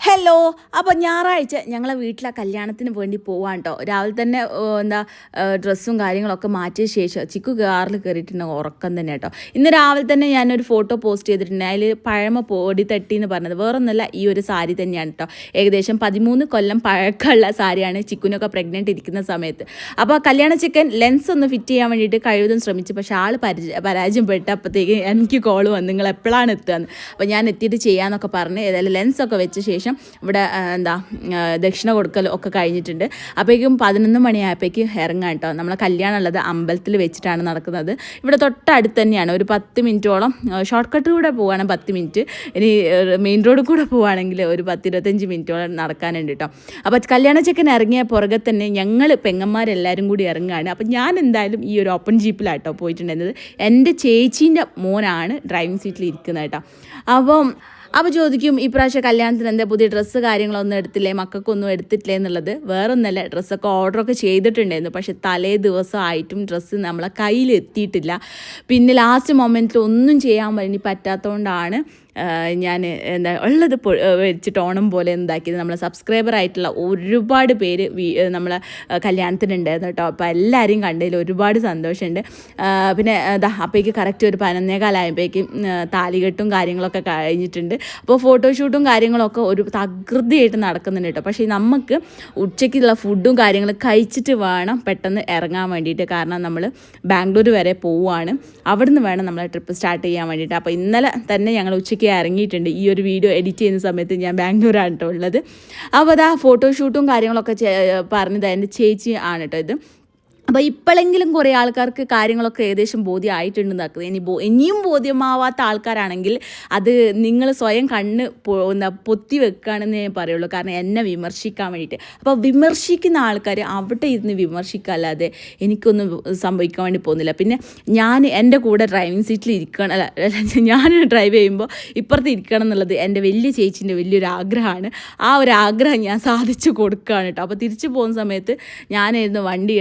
Hello അപ്പോൾ ഞായറാഴ്ച ഞങ്ങളെ വീട്ടിലെ കല്യാണത്തിന് വേണ്ടി പോവാൻ കേട്ടോ രാവിലെ തന്നെ എന്താ ഡ്രസ്സും കാര്യങ്ങളൊക്കെ മാറ്റിയ ശേഷം ചിക്കു കാറിൽ കയറിയിട്ടുണ്ട് ഉറക്കം തന്നെ കേട്ടോ. ഇന്ന് രാവിലെ തന്നെ ഞാനൊരു ഫോട്ടോ പോസ്റ്റ് ചെയ്തിട്ടുണ്ട്. അതിൽ പഴമ പൊടി തട്ടി എന്ന് പറഞ്ഞത്. വേറൊന്നുമല്ല ഈ ഒരു സാരി തന്നെയാണ് കേട്ടോ. ഏകദേശം പതിമൂന്ന് കൊല്ലം പഴക്കമുള്ള സാരിയാണ് ചിക്കുനൊക്കെ പ്രഗ്നന്റ് ഇരിക്കുന്ന സമയത്ത്. അപ്പോൾ കല്യാണ ചിക്കൻ ലെൻസ് ഒന്ന് ഫിറ്റ് ചെയ്യാൻ വേണ്ടിയിട്ട് കഴിവതും ശ്രമിച്ചു. പക്ഷേ ആൾ പരാജയപ്പെട്ട് അപ്പോഴത്തേക്ക് എനിക്ക് കോൾ വന്നു. നിങ്ങൾ എപ്പോഴാണ് എത്തുകയെന്ന് അപ്പോൾ ഞാൻ എത്തിയിട്ട് ചെയ്യാമെന്നൊക്കെ പറഞ്ഞ് ഏതായാലും ലെൻസൊക്കെ വെച്ച ശേഷം ഇവിടെ എന്താ ദക്ഷിണ കൊടുക്കൽ ഒക്കെ കഴിഞ്ഞിട്ടുണ്ട്. അപ്പോഴേക്കും പതിനൊന്ന് മണിയായപ്പോഴേക്ക് ഇറങ്ങാം കേട്ടോ. നമ്മളെ കല്യാണം ഉള്ളത് അമ്പലത്തിൽ വെച്ചിട്ടാണ് നടക്കുന്നത്. ഇവിടെ തൊട്ടടുത്ത് തന്നെയാണ്. ഒരു പത്ത് മിനിറ്റോളം ഷോർട്ട് കട്ട് കൂടെ പോവുകയാണ് പത്ത് മിനിറ്റ്. ഇനി മെയിൻ റോഡിൽ കൂടെ പോവുകയാണെങ്കിൽ ഒരു പത്ത് ഇരുപത്തഞ്ച് മിനിറ്റോളം നടക്കാനുണ്ട് കേട്ടോ. അപ്പോൾ കല്യാണ ചെക്കൻ ഇറങ്ങിയ പുറകെ തന്നെ ഞങ്ങൾ പെങ്ങന്മാരെല്ലാവരും കൂടി ഇറങ്ങുകയാണ്. അപ്പം ഞാൻ എന്തായാലും ഈ ഒരു ഓപ്പൺ ജീപ്പിലാട്ടോ പോയിട്ടുണ്ടായിരുന്നത്. എന്റെ ചേച്ചീന്റെ മോനാണ് ഡ്രൈവിംഗ് സീറ്റിൽ ഇരിക്കുന്നത് കേട്ടോ. അപ്പം അപ്പോൾ ചോദിക്കും ഈ പ്രാവശ്യം കല്യാണത്തിന് എന്താ പുതിയ ഡ്രസ്സ് കാര്യങ്ങളൊന്നും എടുത്തില്ലേ? മക്കൾക്കൊന്നും എടുത്തിട്ടില്ലേ? എന്നുള്ളത് വേറൊന്നല്ല ഡ്രസ്സൊക്കെ ഓർഡറൊക്കെ ചെയ്തിട്ടുണ്ടായിരുന്നു. പക്ഷെ തലേ ദിവസം ആയിട്ടും ഡ്രസ്സ് നമ്മളെ കയ്യിൽ എത്തിയിട്ടില്ല പിന്നെ ലാസ്റ്റ് മൊമെന്റിൽ ഒന്നും ചെയ്യാൻ വേണ്ടി പറ്റാത്തതുകൊണ്ടാണ് ഞാൻ എന്താ ഉള്ളത് വെച്ചിട്ട് ഓണം പോലെ എന്താക്കിയത്. നമ്മളെ സബ്സ്ക്രൈബർ ആയിട്ടുള്ള ഒരുപാട് പേര് നമ്മളെ കല്യാണത്തിനുണ്ടായിരുന്നു കേട്ടോ. അപ്പോൾ എല്ലാവരെയും കണ്ടതിൽ ഒരുപാട് സന്തോഷമുണ്ട്. പിന്നെ ഇതാ അപ്പോഴേക്ക് കറക്റ്റ് ഒരു പതിനൊന്നേകാലായപ്പോഴേക്കും താലികെട്ടും കാര്യങ്ങളൊക്കെ കഴിഞ്ഞിട്ടുണ്ട്. അപ്പോൾ ഫോട്ടോഷൂട്ടും കാര്യങ്ങളൊക്കെ ഒരു തകൃതിയായിട്ട് നടക്കുന്നുണ്ട് കേട്ടോ. പക്ഷേ നമുക്ക് ഉച്ചയ്ക്കുള്ള ഫുഡും കാര്യങ്ങളും കഴിച്ചിട്ട് വേണം പെട്ടെന്ന് ഇറങ്ങാൻ വേണ്ടിയിട്ട്. കാരണം നമ്മൾ ബാംഗ്ലൂർ വരെ പോവുകയാണ് അവിടുന്ന് വേണം നമ്മളെ ട്രിപ്പ് സ്റ്റാർട്ട് ചെയ്യാൻ വേണ്ടിയിട്ട്. അപ്പോൾ ഇന്നലെ തന്നെ ഞങ്ങൾ ഉച്ചയ്ക്ക് ഇറങ്ങിയിട്ടുണ്ട്. ഈ ഒരു വീഡിയോ എഡിറ്റ് ചെയ്യുന്ന സമയത്ത് ഞാൻ ബാംഗ്ലൂരാണ് കേട്ടോ ഉള്ളത്. അപ്പോൾ അത് ആ ഫോട്ടോഷൂട്ടും കാര്യങ്ങളൊക്കെ പറഞ്ഞത് എന്റെ ചേച്ചി ആണ് കേട്ടോ ഇത്. അപ്പോൾ ഇപ്പോഴെങ്കിലും കുറേ ആൾക്കാർക്ക് കാര്യങ്ങളൊക്കെ ഏകദേശം ബോധ്യമായിട്ടുണ്ടെന്നാക്കുന്നത് ഇനി ബോ ഇനിയും ബോധ്യമാവാത്ത ആൾക്കാരാണെങ്കിൽ അത് നിങ്ങൾ സ്വയം കണ്ണ് എന്താ പൊത്തി വെക്കുകയാണെന്ന് ഞാൻ പറയുള്ളൂ. കാരണം എന്നെ വിമർശിക്കാൻ വേണ്ടിയിട്ട്. അപ്പോൾ വിമർശിക്കുന്ന ആൾക്കാർ അവിടെ ഇരുന്ന് വിമർശിക്കാല്ലാതെ എനിക്കൊന്നും സംഭവിക്കാൻ വേണ്ടി പോകുന്നില്ല. പിന്നെ ഞാൻ എന്റെ കൂടെ ഡ്രൈവിംഗ് സീറ്റിൽ ഇരിക്കണം. അല്ല ഞാൻ ഡ്രൈവ് ചെയ്യുമ്പോൾ ഇപ്പുറത്ത് ഇരിക്കണം എന്നുള്ളത് എന്റെ വലിയ ചേച്ചീന്റെ വലിയൊരു ആഗ്രഹമാണ് ആ ഒരു ആഗ്രഹം ഞാൻ സാധിച്ചു കൊടുക്കുകയാണ് കേട്ടോ. അപ്പോൾ തിരിച്ചു പോകുന്ന സമയത്ത് ഞാനായിരുന്നു വണ്ടി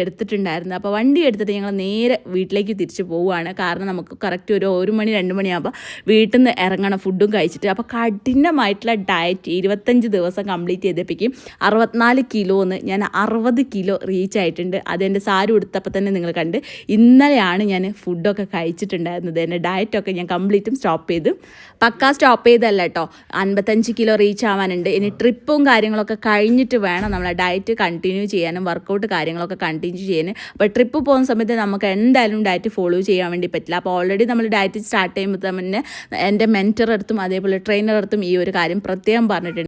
എടുത്തിട്ടുണ്ടായിരുന്നത് അപ്പോൾ വണ്ടി എടുത്തിട്ട് ഞങ്ങൾ നേരെ വീട്ടിലേക്ക് തിരിച്ചു പോവുകയാണ്. കാരണം നമുക്ക് കറക്റ്റ് ഒരു ഒരു മണി രണ്ട് മണിയാകുമ്പോൾ വീട്ടിൽ നിന്ന് ഇറങ്ങണം ഫുഡും കഴിച്ചിട്ട്. അപ്പോൾ കഠിനമായിട്ടുള്ള ഡയറ്റ് ഇരുപത്തഞ്ച് ദിവസം കംപ്ലീറ്റ് ചെയ്തപ്പോഴേക്കും അറുപത്തിനാല് കിലോ എന്ന് ഞാൻ അറുപത് കിലോ റീച്ച് ആയിട്ടുണ്ട്. അതെന്റെ സാരി ഉടുത്തപ്പോൾ തന്നെ നിങ്ങൾ കണ്ട് ഇന്നലെയാണ് ഞാൻ ഫുഡൊക്കെ കഴിച്ചിട്ടുണ്ടായിരുന്നത്. എന്റെ ഡയറ്റൊക്കെ ഞാൻ കംപ്ലീറ്റും സ്റ്റോപ്പ് ചെയ്തു. പക്കാ സ്റ്റോപ്പ് ചെയ്തല്ല കേട്ടോ. അൻപത്തഞ്ച് കിലോ റീച്ച് ആവാനുണ്ട്. ഇനി ട്രിപ്പും കാര്യങ്ങളൊക്കെ കഴിഞ്ഞിട്ട് വേണം നമ്മളെ ഡയറ്റ് കണ്ടിന്യൂ ചെയ്യാനും വർക്കൗട്ട് കാര്യങ്ങളൊക്കെ കണ്ടിന്യൂ ചെയ്യാനും. അപ്പോൾ ട്രിപ്പ് പോകുന്ന സമയത്ത് നമുക്ക് എന്തായാലും ഡയറ്റ് ഫോളോ ചെയ്യാൻ വേണ്ടി പറ്റില്ല. അപ്പോൾ ഓൾറെഡി നമ്മൾ ഡയറ്റ് സ്റ്റാർട്ട് ചെയ്യുമ്പോൾ തന്നെ എന്റെ മെന്റർ അടുത്തും അതേപോലെ ട്രെയിനർ അടുത്തും ഈ ഒരു കാര്യം പ്രത്യേകം പറഞ്ഞിട്ടുണ്ട്.